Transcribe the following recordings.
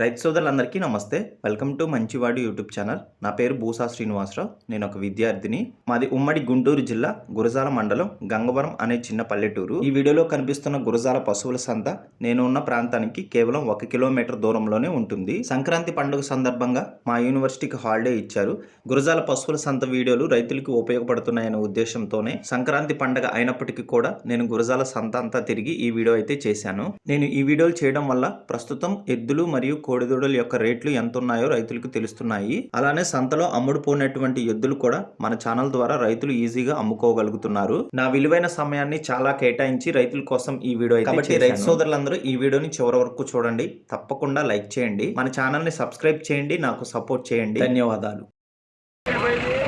రైతు సోదరులందరికీ నమస్తే. వెల్కమ్ టు మంచివాడు యూట్యూబ్ ఛానల్. నా పేరు భూసా శ్రీనివాసరావు. నేను ఒక విద్యార్థిని. మాది ఉమ్మడి గుంటూరు జిల్లా గురజాల మండలం గంగవరం అనే చిన్న పల్లెటూరు. ఈ వీడియోలో కనిపిస్తున్న గురజాల పశువుల సంత నేను ఉన్న ప్రాంతానికి కేవలం ఒక కిలోమీటర్ దూరంలోనే ఉంటుంది. సంక్రాంతి పండుగ సందర్భంగా మా యూనివర్సిటీకి హాలిడే ఇచ్చారు. గురజాల పశువుల సంత వీడియోలు రైతులకు ఉపయోగపడుతున్నాయనే ఉద్దేశంతోనే సంక్రాంతి పండుగ అయినప్పటికీ కూడా నేను గురజాల సంత అంతా తిరిగి ఈ వీడియో అయితే చేశాను. నేను ఈ వీడియోలు చేయడం వల్ల ప్రస్తుతం ఎద్దులు మరియు కోడిదూడల యొక్క రేట్లు ఎంత ఉన్నాయో రైతులకు తెలుస్తున్నాయి. అలానే సంతలో అమ్ముడుపోయినటువంటి ఎద్దులు కూడా మన ఛానల్ ద్వారా రైతులు ఈజీగా అమ్ముకోగలుగుతున్నారు. నా విలువైన సమయాన్ని చాలా కేటాయించి రైతుల కోసం ఈ వీడియో అయితే కాబట్టి రైతు సోదరులందరూ ఈ వీడియోని చివరి వరకు చూడండి. తప్పకుండా లైక్ చేయండి. మన ఛానల్ని సబ్స్క్రైబ్ చేయండి. నాకు సపోర్ట్ చేయండి. ధన్యవాదాలు.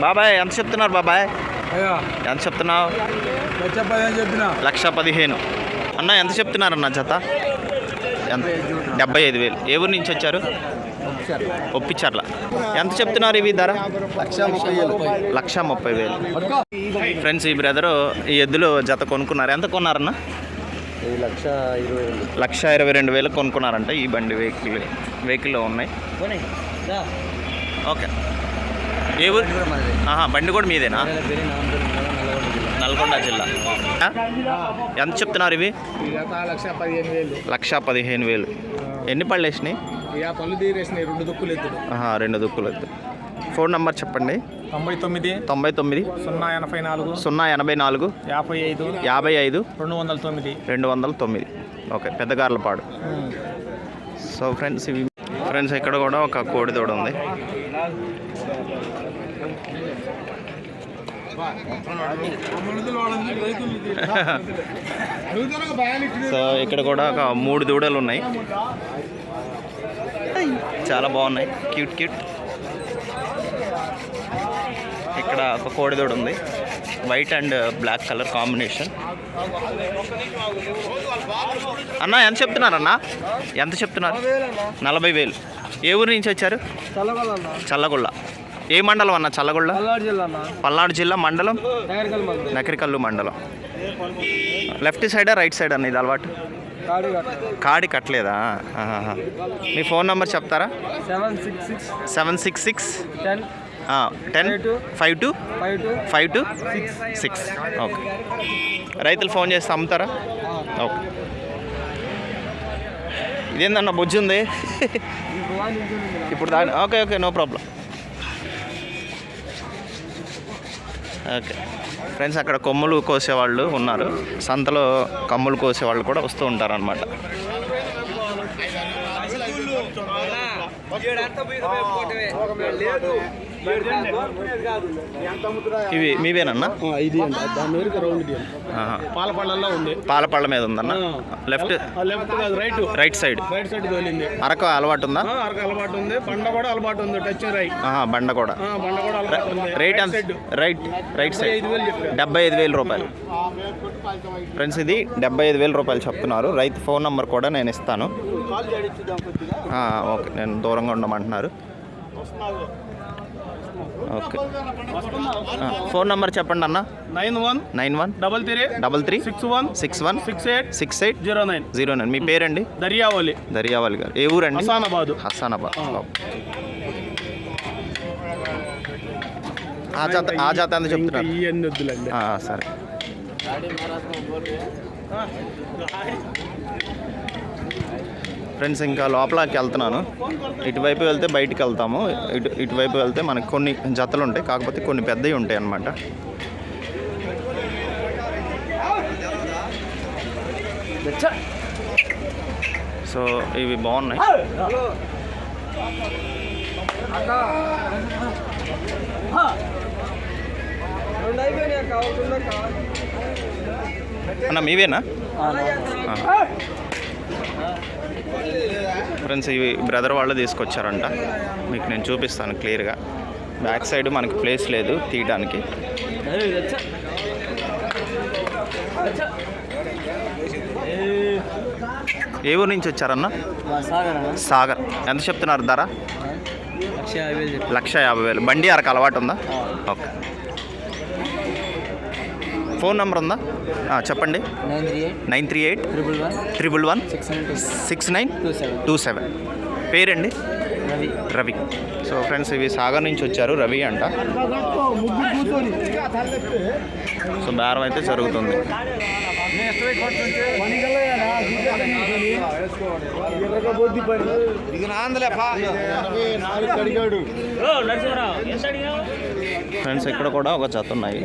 బాబాయ్ ఎంత చెప్తున్నారు బాబాయ్? ఎంత చెప్తున్నావు? లక్ష పదిహేను చెప్పిన. లక్ష పదిహేను. అన్న ఎంత చెప్తున్నారన్న జత? ఎంత? డెబ్బై ఐదు వేలు. ఏ ఊరు నుంచి వచ్చారు? ఒప్పిచర్ల. ఎంత చెప్తున్నారు ఇవి ధర? లక్ష ముప్పై వేలు. ఫ్రెండ్స్ ఈ బ్రదరు ఈ ఎద్దులు జత కొనుక్కున్నారు. ఎంత కొన్నారన్న? లక్ష ఇరవై వేలు లక్ష ఇరవై రెండు వేలు కొనుక్కున్నారంట ఈ బండి వెహికల్. వెహికల్లో ఉన్నాయి. ఓకే. ఏ ఊరు? ఆహా బండి కూడా మీదేనా? నల్గొండ జిల్లా? ఎంత చెప్తున్నారు ఇవి? లక్ష పదిహేను వేలు. ఎన్ని పళ్ళు వేసినాయి? ఇక పళ్ళు తీరేసినాయి. రెండు దుక్కులు ఎత్తుడు. రెండు దుక్కులు ఎత్తు ఫోన్ నెంబర్ చెప్పండి. తొంభై తొమ్మిది తొంభై తొమ్మిది సున్నా ఎనభై నాలుగు సున్నా ఎనభై నాలుగు యాభై ఐదు యాభై ఐదు రెండు వందల తొమ్మిది. రెండు వందల తొమ్మిది. ఓకే పెద్దగార్లపాడు సో ఫ్రెండ్స్ ఇవి ఫ్రెండ్స్ ఇక్కడ కూడా ఒక కోడి దూడ ఉంది. సో ఇక్కడ కూడా ఒక మూడు దూడలు ఉన్నాయి. చాలా బాగున్నాయి. Cute cute. ఇక్కడ ఒక కోడి దూడ ఉంది. White and black colour combination అన్న ఎంత చెప్తున్నారు అన్న? ఎంత చెప్తున్నారు? నలభై వేలు. ఏ ఊరు నుంచి వచ్చారు? చల్లగొల్ల. ఏ మండలం అన్న? చల్లగొల్ల పల్నాడు జిల్లా మండలం? నకరికల్లు మండలం. లెఫ్ట్ సైడా రైట్ సైడ్ అన్న ఇది అలవాటు? కాడి కట్టలేదా. మీ ఫోన్ నెంబర్ చెప్తారా? Seven six six seven six six? Ten ten five two five two? Five two six okay. రైతులు ఫోన్ చేస్తే అమ్ముతారా? ఓకే. ఇదేందన్న బొజ్జు ఉంది ఇప్పుడు దాని okay okay no problem. Okay. Friends అక్కడ కొమ్ములు కోసేవాళ్ళు ఉన్నారు. సంతలో కమ్ములు కోసేవాళ్ళు కూడా వస్తూ ఉంటారు అనమాట ఇవి మీవేనన్నా? ఇది దాని రౌండ్ ఉంది. పాల పళ్ళ మీద ఉందన్న? లెఫ్ట్ లెఫ్ట్ కాదు right right side right side తోలింది. అరకు అలవాటు ఉందా? అరకు అలవాటు ఉంది. బండ కూడా అలవాటు ఉంది. టచ్ రై బండ కూడా. బండ కూడా అలవాటు ఉంది. Right side right right side డెబ్బై ఐదు వేల రూపాయలు. ఫ్రెండ్స్ ఇది డెబ్బై ఐదు వేల రూపాయలు చెప్తున్నారు. రైతు ఫోన్ నెంబర్ కూడా నేను ఇస్తాను. ఓకే. నేను దూరంగా ఉండమంటున్నారు. ఓకే. ఫోన్ నెంబర్ చెప్పండి అన్న. Nine one nine one. Double three double three. Six one six one. Six eight six eight. Zero nine. Zero nine. మీ పేరండి? దర్యావలి దర్యావాలి గారు. ఏ ఊరండి? హసానాబాద్. హస్సానాబాద్ ఆ. జాత ఆ జాత ఎంత చెప్తున్నారు? సరే. ఫ్రెండ్స్ ఇంకా లోపలకి వెళ్తున్నాను. ఇటువైపు వెళ్తే బయటికి వెళ్తాము. ఇటు ఇటువైపు వెళ్తే మనకి కొన్ని జతలు ఉంటాయి. కాకపోతే కొన్ని పెద్దవి ఉంటాయి అన్నమాట. సో ఇవి బాగున్నాయి. అన్న మీవేనా? ఫ్రెండ్స్ ఇవి బ్రదర్ వాళ్ళు తీసుకొచ్చారంట. మీకు నేను చూపిస్తాను క్లియర్గా. బ్యాక్ సైడ్ మనకి ప్లేస్ లేదు తీయడానికి. ఏ ఊరు నుంచి వచ్చారన్న? సాగర్. ఎంత చెప్తున్నారు ధర? లక్ష యాభై వేలు చెప్పి లక్ష యాభై వేలు. బండి అరకు అలవాటు ఉందా? ఓకే. ఫోన్ నెంబర్ ఉందా? చెప్పండి. Nine three eight nine three eight triple one triple one six nine two six nine two seven. Two seven. పేరండి? రవి. సో ఫ్రెండ్స్ ఇవి సాగర్ నుంచి వచ్చారు రవి అంట. సో బేరం అయితే జరుగుతుంది. ఫ్రెండ్స్ ఇక్కడ కూడా ఒక జత ఉన్నాయి.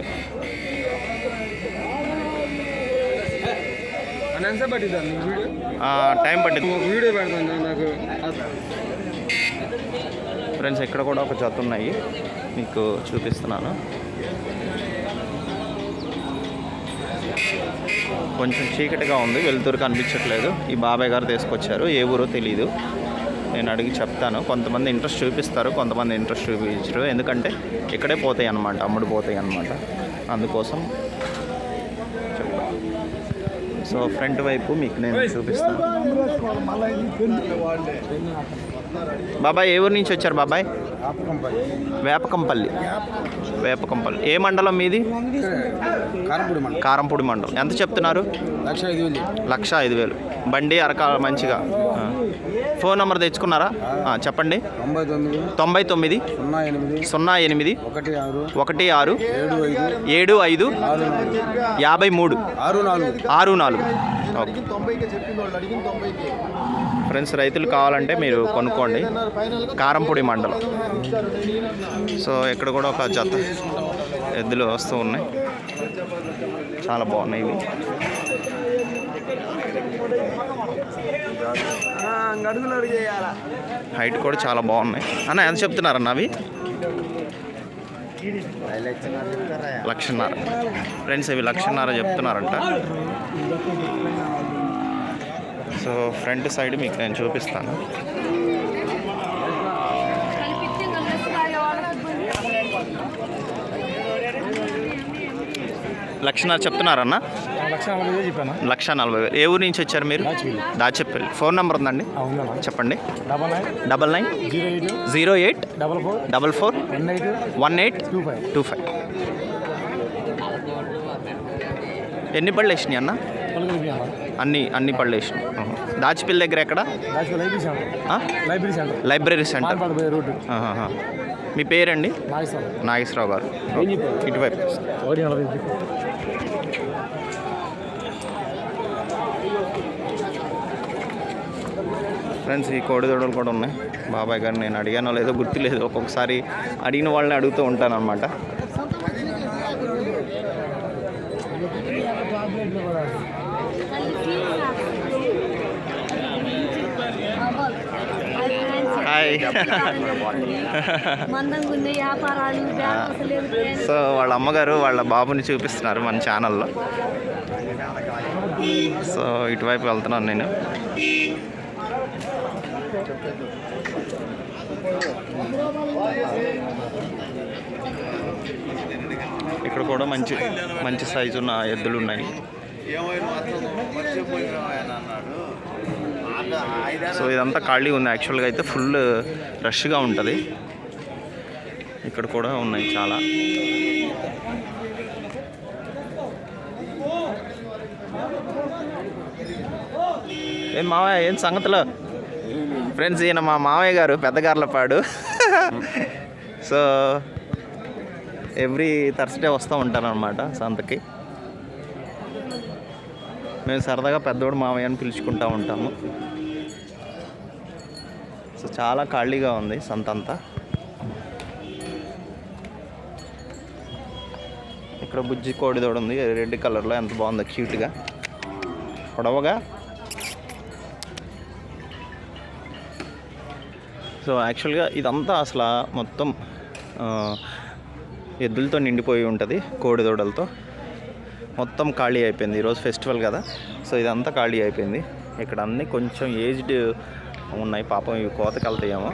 వీడియో? టైం పట్టింది వీడియో పెడతాను నాకు. ఫ్రెండ్స్ ఇక్కడ కూడా ఒక జత ఉన్నాయి. మీకు చూపిస్తున్నాను. కొంచెం చీకటిగా ఉంది వెలుతురు కనిపించట్లేదు. ఈ బాబాయ్ గారు తీసుకొచ్చారు. ఏ ఊరో తెలియదు నేను అడిగి చెప్తాను. కొంతమంది ఇంట్రెస్ట్ చూపిస్తారు కొంతమంది ఇంట్రెస్ట్ చూపించరు. ఎందుకంటే ఇక్కడే పోతాయి అన్నమాట అమ్ముడు పోతాయి అన్నమాట. అందుకోసం సో ఫ్రంట్ వైపు మీకు నేను చూపిస్తాను. బాబాయ్ ఏ ఊరు నుంచి వచ్చారు బాబాయ్? వేపకంపల్లి. వేపకంపల్లి. ఏ మండలం మీది? కారంపూడి మండలం. ఎంత చెప్తున్నారు? లక్ష ఐదు వేలు. బండి అరక మంచిగా. ఫోన్ నెంబర్ తెచ్చుకున్నారా? చెప్పండి. తొంభై తొమ్మిది. తొంభై తొమ్మిది. సున్నా ఎనిమిది. సున్నా ఎనిమిది. ఒకటి ఆరు. ఒకటి ఆరు. ఏడు ఐదు. యాభై మూడు. ఆరు నాలుగు. ఆరు నాలుగు. ఓకే. ఫ్రెండ్స్ రైతులు కావాలంటే మీరు కొనుక్కోండి. కారంపొడి మండలం. సో ఇక్కడ కూడా ఒక జత ఎద్దులు వస్తూ ఉన్నాయి. చాలా బాగున్నాయి ఇవి. హైట్ కూడా చాలా బాగున్నాయి. అన్న ఎంత చెప్తున్నారన్న అవి? లక్షన్నర. ఫ్రెండ్స్ ఇవి లక్షన్నర చెప్తున్నారంట. సో ఫ్రంట్ సైడ్ మీకు నేను చూపిస్తాను. లక్షన్నర చెప్తున్నారన్న? లక్ష నలభై వేలు. చెప్పాను లక్ష నలభై వేలు ఏ ఊరు నుంచి వచ్చారు మీరు? దాచెప్పల్లి ఫోన్ నెంబర్ ఉందండి? ఉందా చెప్పండి. Double nine. Double nine zero eight. Zero eight double four. Double four one eight. One eight two five. Two five. ఎన్ని పళ్ళు వేసినాయి అన్న? అన్ని అన్ని పళ్ళు వేసినాయి ఆహా. దాచిపల్లి దగ్గర ఎక్కడ? Library centre. మీ పేరండి? నాగేశ్వరం నాగేశ్వరరావు గారు. ఇటువైపు. ఫ్రెండ్స్ ఈ కోడిదొడలు కూడా ఉన్నాయి. బాబాయ్ గారు నేను అడిగానో లేదో గుర్తులేదు. ఒక్కొక్కసారి అడిగిన వాళ్ళని అడుగుతూ ఉంటాను అనమాట హాయ్. సో వాళ్ళ అమ్మగారు వాళ్ళ బాబుని చూపిస్తున్నారు మన ఛానల్లో. సో ఇటువైపు వెళ్తున్నాను నేను. ఇక్కడ కూడా మంచి మంచి సైజు ఉన్న ఎద్దులు ఉన్నాయి సో ఇదంతా ఖాళీ ఉంది. యాక్చువల్గా అయితే ఫుల్ రష్గా ఉంటుంది. ఇక్కడ కూడా ఉన్నాయి చాలా. ఏం మావయ్య ఏం సంగతులు? ఫ్రెండ్స్ ఈయన మా మావయ్య గారు పెద్దగార్లపాడు సో ఎవ్రీ థర్స్డే వస్తూ ఉంటాను అనమాట సంతకి. మేము సరదాగా పెద్దోడు మావయ్య అని పిలుచుకుంటూ ఉంటాము. సో చాలా ఖాళీగా ఉంది సంత అంతా ఇక్కడ బుజ్జి కోడిదోడు ఉంది రెడ్ కలర్లో ఎంత బాగుందో క్యూట్గా. పొడవగా. సో యాక్చువల్గా ఇదంతా అసలు మొత్తం ఎద్దులతో నిండిపోయి ఉంటుంది కోడిదోడలతో మొత్తం ఖాళీ అయిపోయింది ఈరోజు ఫెస్టివల్ కదా సో ఇదంతా ఖాళీ అయిపోయింది. ఇక్కడ అన్నీ కొంచెం ఏజ్డ్ ఉన్నాయి. పాపం ఇవి కోతకి వెళ్తాయేమో.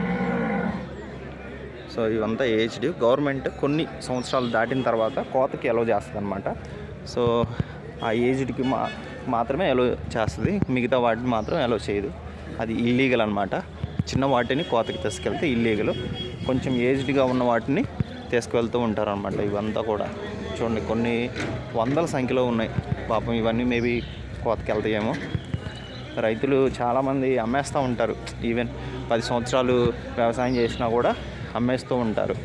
సో ఇవంతా ఏజ్డ్ గవర్నమెంట్ కొన్ని సంవత్సరాలు దాటిన తర్వాత కోతకి ఎలో చేస్తుంది అనమాట సో ఆ ఏజ్డ్కి మా మాత్రమే ఎలో చేస్తుంది. మిగతా వాటిని మాత్రం ఎలో చేయదు. అది ఇల్లీగల్ అనమాట చిన్న వాటిని కోతకి తీసుకెళ్తే ఇల్లీగల్ కొంచెం ఏజ్డ్గా ఉన్న వాటిని తీసుకువెళ్తూ ఉంటారు అనమాట ఇవంతా కూడా. చూడండి కొన్ని వందల సంఖ్యలో ఉన్నాయి. పాపం ఇవన్నీ మేబీ కోతకి వెళ్తాయేమో. రైతులు చాలామంది అమ్మేస్తూ ఉంటారు. ఈవెన్ పది సంవత్సరాలు వ్యవసాయం చేసినా కూడా అమ్మేస్తూ ఉంటారు.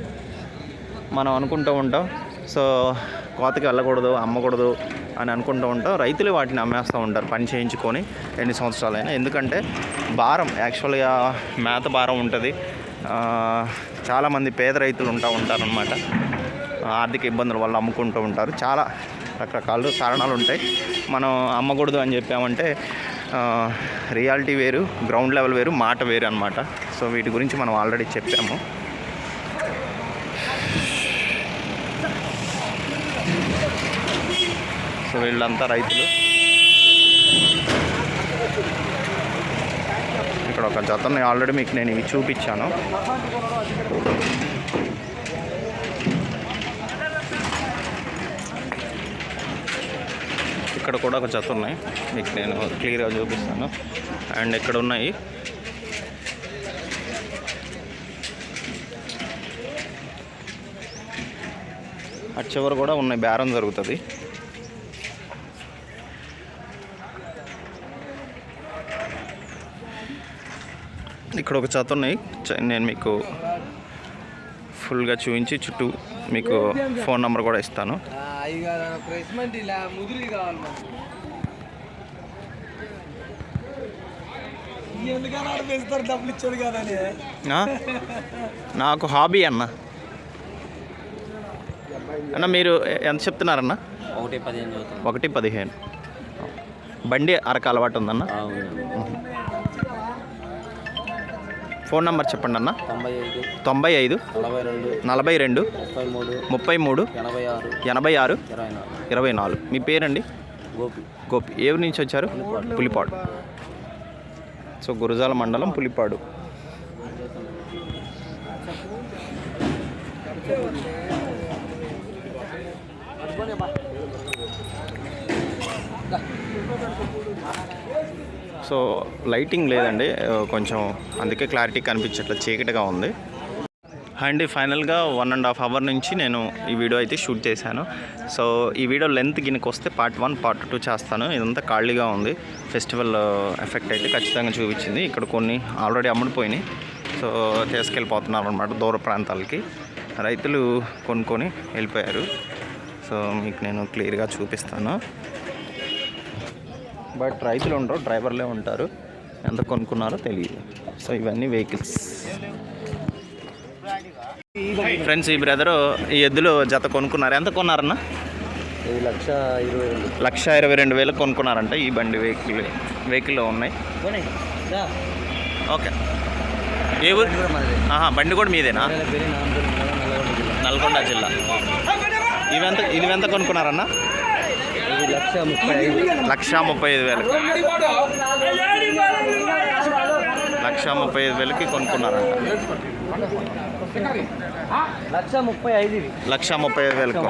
మనం అనుకుంటూ ఉంటాం సో కోతకి వెళ్ళకూడదు అమ్మకూడదు అని అనుకుంటూ ఉంటాం. రైతులు వాటిని అమ్మేస్తూ ఉంటారు పని చేయించుకొని ఎన్ని సంవత్సరాలైనా. ఎందుకంటే భారం యాక్చువల్గా మేత భారం ఉంటుంది. చాలామంది పేద రైతులు ఉంటా ఉంటారనమాట ఆర్థిక ఇబ్బందుల వల్ల అమ్ముకుంటూ ఉంటారు. చాలా రకరకాల కారణాలు ఉంటాయి. మనం అమ్మకూడదు అని చెప్పామంటే రియాలిటీ వేరు గ్రౌండ్ లెవెల్ వేరు మాట వేరు అనమాట సో వీటి గురించి మనం ఆల్రెడీ చెప్పాము. సో వీళ్ళంతా రైతులు. ఇక్కడ ఒక జతని ఆల్రెడీ మీకు నేను ఇవి చూపించాను. ఇక్కడ కూడా ఒక జత ఉన్నాయి. మీకు నేను క్లియర్గా చూపిస్తాను. అండ్ ఇక్కడ ఉన్నాయి. అటు చివర కూడా ఉన్నాయి. బేరం జరుగుతుంది. ఇక్కడ ఒక చెత్త ఉన్నాయి. చ- నేను మీకు ఫుల్గా చూపించి చుట్టూ మీకు ఫోన్ నెంబర్ కూడా ఇస్తాను. ప్రెస్మెంట్ ఇలా ముదిరి కావాలి ఎందుకని ఆడ పెంచుతారు డబ్బులు ఇచ్చాడు కదని? ఆ? నాకు హాబీ అన్న. అన్న మీరు ఎంత చెప్తున్నారన్న? ఒకటి పదిహేను ఒకటి పదిహేను. బండి అరక అలవాటు ఉందన్న? ఫోన్ నెంబర్ చెప్పండి అన్న. తొంభై ఐదు నలభై రెండు ముప్పై మూడు ఎనభై ఆరు ఇరవై నాలుగు మీ పేరండి? గోపి. గోపి. ఏ ఊరు నుంచి వచ్చారు? పులిపాడు. సో గురజాల మండలం పులిపాడు. సో లైటింగ్ లేదండి. కొంచెం అందుకే క్లారిటీ కనిపించట్లేదు. చీకటిగా ఉంది. అండ్ ఫైనల్గా వన్ అండ్ హాఫ్ అవర్ నుంచి నేను ఈ వీడియో అయితే షూట్ చేశాను. సో ఈ వీడియో లెంత్ గిన్నెకి వస్తే పార్ట్ వన్ పార్ట్ టూ చేస్తాను. ఇదంతా ఖాళీగా ఉంది. ఫెస్టివల్ ఎఫెక్ట్ అయితే ఖచ్చితంగా చూపించింది. ఇక్కడ కొన్ని ఆల్రెడీ అమ్ముడిపోయినాయి. సో తీసుకెళ్ళిపోతున్నారు అనమాట దూర ప్రాంతాలకి. రైతులు కొనుక్కొని వెళ్ళిపోయారు. సో మీకు నేను క్లియర్గా చూపిస్తాను. బట్ రైతులు ఉండరు డ్రైవర్లే ఉంటారు. ఎంత కొనుక్కున్నారో తెలియదు. సో ఇవన్నీ వెహికల్స్. ఫ్రెండ్స్ ఈ బ్రదరు ఈ ఎద్దులు జత కొనుక్కున్నారు. ఎంత కొన్నారన్న? లక్ష ఇరవై రెండు. లక్ష ఇరవై రెండు వేలు కొనుక్కున్నారంట ఈ బండి వెహికల్ వెహికల్లో ఉన్నాయి. ఓకే. ఏ ఊరు? ఆహా, బండి కూడా మీదేనా? నల్గొండ జిల్లా. ఇవెంత ఎంత కొనుక్కున్నారన్న? లక్ష ముప్పై ఐదు లక్ష ముప్పై ఐదు వేలు. లక్ష ముప్పై ఐదు వేలకి కొనుక్కున్నారంట. లక్ష ముప్పై ఐదు ఇది లక్ష ముప్పై ఐదు వేలకు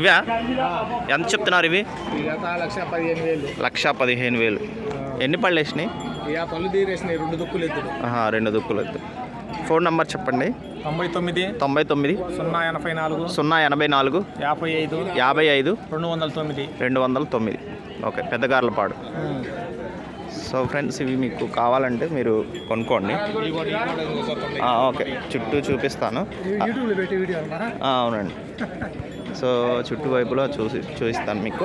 ఇవా? ఎంత చెప్తున్నారు ఇవి? లక్ష పదిహేను వేలు. లక్ష పదిహేను వేలు. ఎన్ని పళ్ళు వేసినాయి? ఇక పళ్ళు తీరేసినాయి రెండు దుక్కులు ఆహా, రెండు దుక్కులు వద్దు ఫోన్ నెంబర్ చెప్పండి. తొంభై తొమ్మిది తొంభై తొమ్మిది సున్నా ఎనభై నాలుగు సున్నా ఎనభై నాలుగు యాభై ఐదు యాభై ఐదు రెండు వందల తొమ్మిది. రెండు వందల తొమ్మిది. ఓకే పెద్దగార్లపాడు సో ఫ్రెండ్స్ ఇవి మీకు కావాలంటే మీరు కొనుక్కోండి. ఆ, ఓకే చుట్టూ చూపిస్తాను. అవునండి. సో చుట్టువైపులో చూసి చూపిస్తాను మీకు.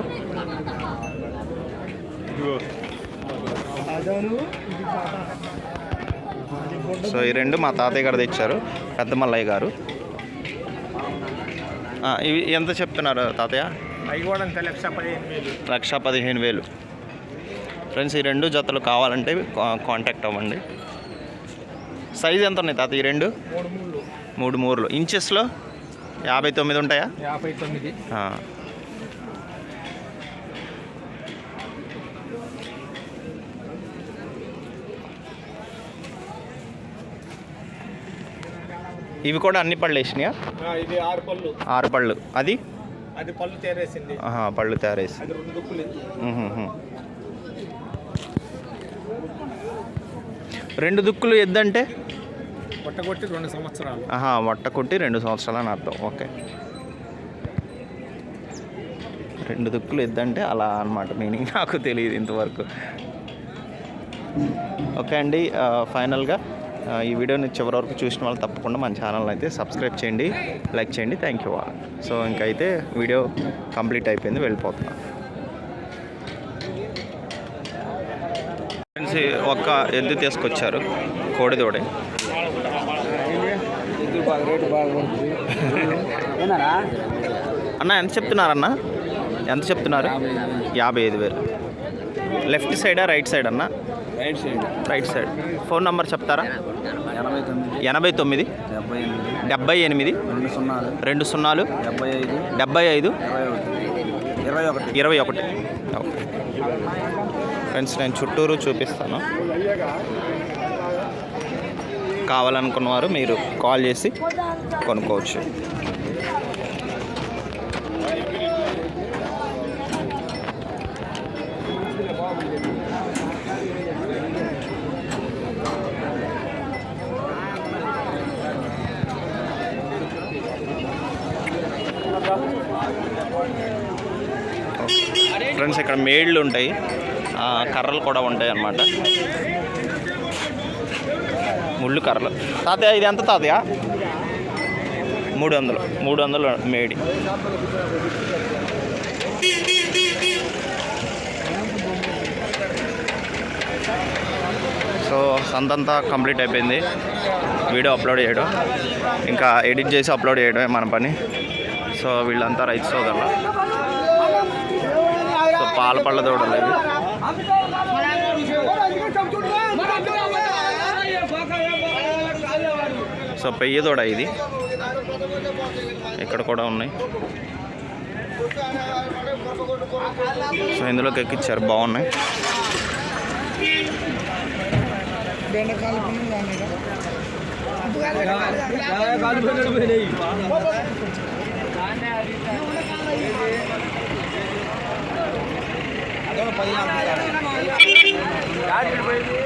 సో ఈ రెండు మా తాతయ్య గారు తెచ్చారు పెద్ద మల్లయ్య గారు ఇవి ఎంత చెప్తున్నారు తాతయ్య? లక్ష పదిహేను వేలు. ఫ్రెండ్స్ ఈ రెండు జతలు కావాలంటే కాంటాక్ట్ అవ్వండి. సైజ్ ఎంత ఉన్నాయి తాత ఈ రెండు? మూడు మూరులు. ఇంచెస్లో యాభై తొమ్మిది ఉంటాయా? యాభై తొమ్మిది. ఇవి కూడా అన్ని పళ్ళు వేసినాయా? ఇది ఆరు పళ్ళు. ఆరు పళ్ళు. అది? అది పళ్ళు తేరేసింది ఆహా, పళ్ళు తయారేసి అది రెండు దుక్కులు ఎద్దంటే? కొట్టగొట్టి రెండు సంవత్సరాలు. ఆహా వట్ట కొట్టి రెండు సంవత్సరాలు అని అర్థం. ఓకే. రెండు దుక్కులు ఎద్దంటే అలా అన్నమాట. మీనింగ్ నాకు తెలియదు ఇంతవరకు. ఓకే అండి ఫైనల్గా ఈ వీడియోని చివరి వరకు చూసిన వాళ్ళు తప్పకుండా మన ఛానల్ అయితే సబ్స్క్రైబ్ చేయండి లైక్ చేయండి థ్యాంక్ యూ ఆల్ సో ఇంకైతే వీడియో కంప్లీట్ అయిపోయింది వెళ్ళిపోతున్నా. ఫ్రెండ్స్ ఒక్క ఎద్దు తీసుకొచ్చారు కోడిదోడే. అన్న ఎంత చెప్తున్నారన్న? ఎంత చెప్తున్నారు? యాభై ఐదు వేలు. లెఫ్ట్ సైడా రైట్ సైడ్ అన్నా? Right side right side phone number చెప్తారా? ఎనభై తొమ్మిది. డెబ్బై ఎనిమిది. రెండు సున్నాలు. డెబ్బై ఐదు. డెబ్బై ఐదు. ఇరవై ఒకటి. ఇరవై ఒకటి. ఫ్రెండ్స్ నేను చుట్టూరు చూపిస్తాను. కావాలనుకున్న వారు మీరు కాల్ చేసి కొనుక్కోవచ్చు. ఫ్రెండ్స్ ఇక్కడ మేళ్ళు ఉంటాయి. కర్రలు కూడా ఉంటాయి అన్నమాట. ముళ్ళు కర్రలు. తాతయ్య ఇది ఎంత తాతయ్య? మూడు వందలు. మూడు వందలు మేడి. సో సంతంతా కంప్లీట్ అయిపోయింది. వీడియో అప్లోడ్ చేయడం. ఇంకా ఎడిట్ చేసి అప్లోడ్ చేయడమే మన పని. సో వీళ్ళంతా రైతు సోదరులు. పాల పళ్ళ దూడలు ఇవి సో పెయ్య దూడ ఇది. ఇక్కడ కూడా ఉన్నాయి. సో ఇందులోకి ఎక్కిచ్చారు బాగున్నాయి.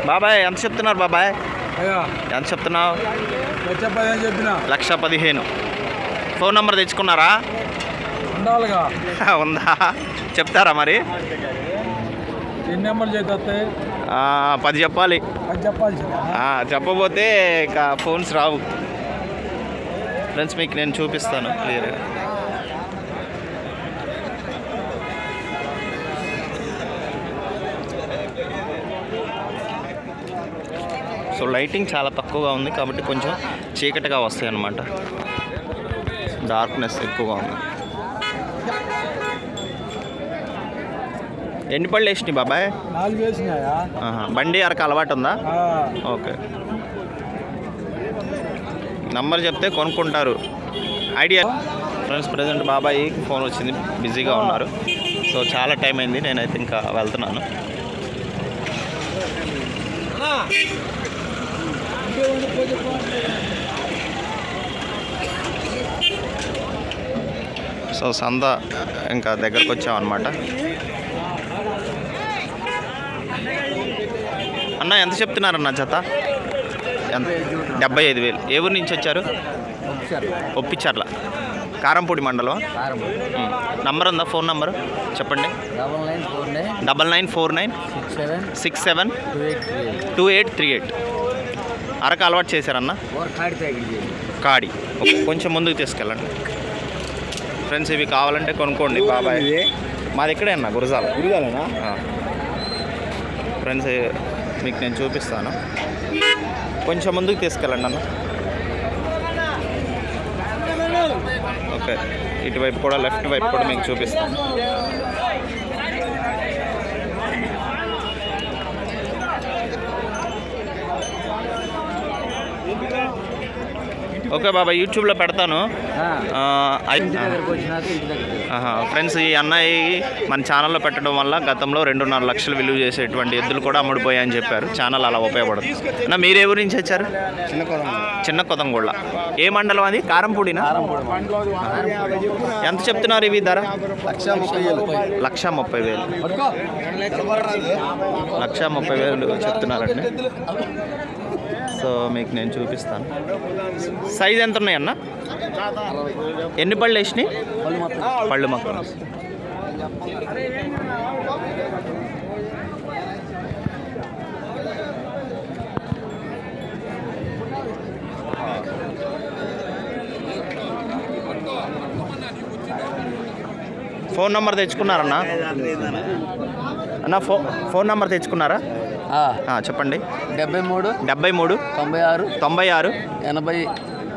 బాబాయ్ ఎంత చెప్తున్నారు బాబాయ్? ఎంత చెప్తున్నావు? లక్ష పదిహేను. ఫోన్ నెంబర్ తెచ్చుకున్నారా? ఉండాలిగా. ఉందా? చెప్తారా మరి? ఎన్ని నెంబర్లు పది చెప్పాలి. చెప్పబోతే ఇక ఫోన్స్ రావు. ఫ్రెండ్స్ మీకు నేను చూపిస్తాను క్లియర్గా. సో లైటింగ్ చాలా తక్కువగా ఉంది కాబట్టి కొంచెం చీకటిగా వస్తాయి అన్నమాట. డార్క్నెస్ ఎక్కువగా ఉంది. ఎన్ని పళ్ళు వేసినాయి బాబాయ్. బండి అరకు అలవాటు ఉందా? ఓకే. నంబర్ చెప్తే కొనుక్కుంటారు. ఐడియా ఫ్రెండ్స్ ప్రజెంట్ బాబాయ్ ఫోన్ వచ్చింది బిజీగా ఉన్నారు. సో చాలా టైం అయింది నేనైతే ఇంకా వెళ్తున్నాను. సో సంద ఇంకా దగ్గరకు వచ్చామన్నమాట అన్న ఎంత చెప్తున్నారన్న జత? ఎంత? డెబ్బై ఐదు వేలు. ఏ ఊరు నుంచి వచ్చారు? ఒప్పిచర్ల. కారంపూడి మండలం. నంబర్ ఉందా ఫోన్ నంబర్? చెప్పండి. Double nine four nine. Six seven. Two eight three eight two eight three eight Araku అలవాటు చేశారన్న? కాడి కొంచెం ముందుకు తీసుకెళ్ళండి. ఫ్రెండ్స్ ఇవి కావాలంటే కొనుక్కోండి బాబాయ్. మాది ఇక్కడే అన్న గురజాల. గురిగాలేనా ఆ. ఫ్రెండ్స్ మీకు నేను చూపిస్తాను. కొంచెం ముందుకు తీసుకెళ్ళండి అన్న. ఓకే ఇటువైపు కూడా లెఫ్ట్ వైపు కూడా మీకు చూపిస్తాను. ఓకే బాబా యూట్యూబ్లో పెడతాను. ఫ్రెండ్స్ ఈ అన్నయ్య మన ఛానల్లో పెట్టడం వల్ల గతంలో రెండున్నర లక్షలు విలువ చేసేటువంటి ఎద్దులు కూడా అమ్ముడిపోయాయని చెప్పారు. ఛానల్ అలా ఉపయోగపడుతుంది అన్న మీరు ఊరి నుంచి వచ్చారు? చిన్న కొతంగోళ్ళ ఏ మండలం అది? కారంపూడినా? ఎంత చెప్తున్నారు ఇవి ధర? లక్ష ముప్పై వేలు. లక్ష ముప్పై వేలు చెప్తున్నారండి. సో మీకు నేను చూపిస్తాను. సైజ్ ఎంత ఉన్నాయి అన్న? ఎన్ని పళ్ళు వేసినాయి? పళ్ళు మొక్క ఫోన్ నంబర్ తెచ్చుకున్నారన్నా? అన్న ఫో ఫోన్ నంబర్ తెచ్చుకున్నారా? చెప్పండి. డెబ్బై మూడు డెబ్బై మూడు తొంభై ఆరు తొంభై ఆరు ఎనభై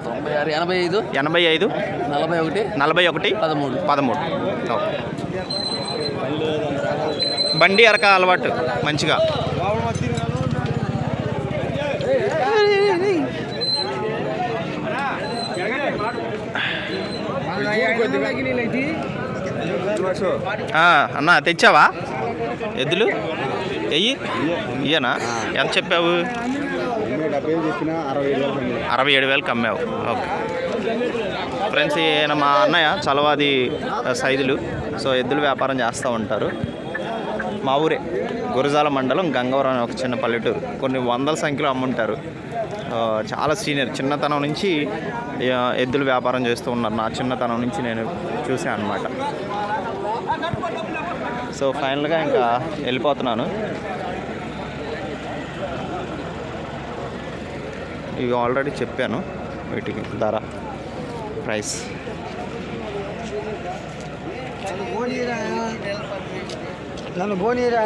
తొంభై ఆరు ఎనభై ఐదు ఎనభై ఐదు నలభై ఒకటి నలభై ఒకటి పదమూడు. పదమూడు. ఓకే. బండి అరక అలవాటు మంచిగా. అన్న తెచ్చావా? ఎద్దులు? ఎయ్యి ఇయ్యనా? ఎంత చెప్పావు? అరవై ఏడు వేలకు అమ్మావు ఓకే. ఫ్రెండ్స్ ఈయన మా అన్నయ్య చలవాది సైదులు. సో ఎద్దులు వ్యాపారం చేస్తూ ఉంటారు. మా ఊరే గురజాల మండలం గంగవరం అనే ఒక చిన్న పల్లెటూరు. కొన్ని వందల సంఖ్యలో అమ్ముంటారు. చాలా సీనియర్. చిన్నతనం నుంచి ఆ, ఎద్దులు వ్యాపారం చేస్తూ ఉన్నారు. నా చిన్నతనం నుంచి నేను చూసాను అనమాట సో ఫైనల్గా ఇంకా వెళ్ళిపోతున్నాను. ఇవి ఆల్రెడీ చెప్పాను. వీటికి ధర ప్రైస్. నన్ను పోనీరా